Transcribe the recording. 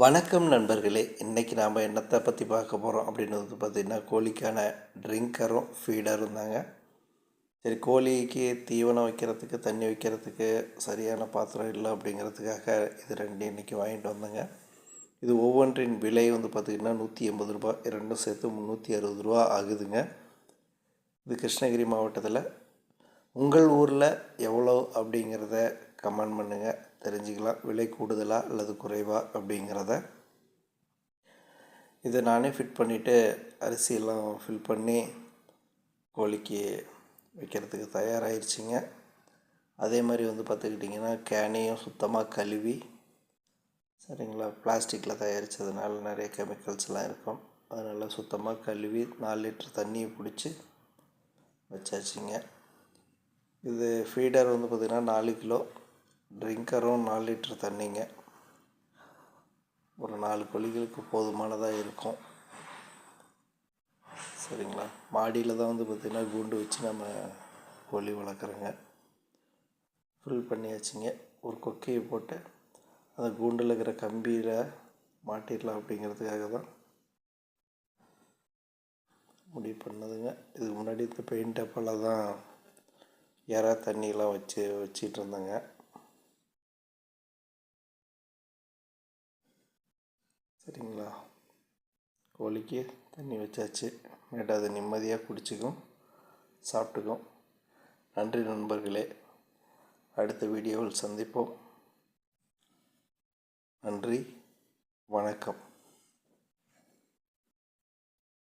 வணக்கம் நண்பர்களே இன்றைக்கி நாம் என்னத்தை பற்றி பார்க்க போகிறோம் அப்படின்னு வந்து பார்த்திங்கன்னா கோழிக்கான ட்ரிங்கரும் ஃபீடரும் தாங்க சரி கோழிக்கு தீவனம் வைக்கிறதுக்கு தண்ணி வைக்கிறதுக்கு சரியான பாத்திரம் இல்லை அப்படிங்கிறதுக்காக இது ரெண்டு இன்றைக்கி வாங்கிட்டு வந்தேங்க. இது ஒவ்வொன்றின் விலை வந்து பார்த்திங்கன்னா நூற்றி எண்பது ரூபா ரெண்டும் சேர்த்து முந்நூற்றி அறுபது ரூபா ஆகுதுங்க. இது கிருஷ்ணகிரி மாவட்டத்தில் உங்கள் ஊரில் எவ்வளோ அப்படிங்கிறத கமெண்ட் பண்ணுங்கள் தெரிஞ்சுக்கலாம். விலை கூடுதலாக அல்லது குறைவா அப்படிங்கிறத. இதை நானே ஃபிட் பண்ணிவிட்டு அரிசியெல்லாம் ஃபில் பண்ணி கோழிக்கு வைக்கிறதுக்கு தயாராகிருச்சிங்க அதே மாதிரி வந்து பார்த்துக்கிட்டிங்கன்னா கேனையும் சுத்தமாக கழுவி சரிங்களா பிளாஸ்டிக்கில் தயாரித்ததுனால நிறைய கெமிக்கல்ஸ்லாம் இருக்கும். அதனால் சுத்தமாக கழுவி நாலு லிட்டர் தண்ணியை பிடிச்சி வச்சாச்சுங்க. இது ஃபீடர் வந்து பார்த்திங்கன்னா நாலு கிலோ. ட்ரிங்கரும் நாலு லிட்ரு தண்ணிங்க. ஒரு நாலு கோழிகளுக்கு போதுமானதாக இருக்கும். சரிங்களா? மாடியில் தான் வந்து பார்த்திங்கன்னா கூண்டு வச்சு நம்ம கோழி வளர்க்குறோங்க. ஃபில் பண்ணியாச்சுங்க. ஒரு கொக்கையை போட்டு அந்த கூண்டில் இருக்கிற கம்பியில் மாட்டிடலாம் அப்படிங்கிறதுக்காக தான் முடிவு பண்ணதுங்க. இதுக்கு முன்னாடி இந்த பெயிண்ட் அப்பெல்லாம் தான் இற தண்ணியெலாம் வச்சு வச்சிட்டு இருந்தேங்க. சரிங்களா? கோழிக்கு தண்ணி வச்சாச்சு. மேட்டு அதை நிம்மதியாக குடிச்சிக்கும் சாப்பிட்டுக்கும். நன்றி நண்பர்களே. அடுத்த வீடியோவில் சந்திப்போம். நன்றி. வணக்கம்.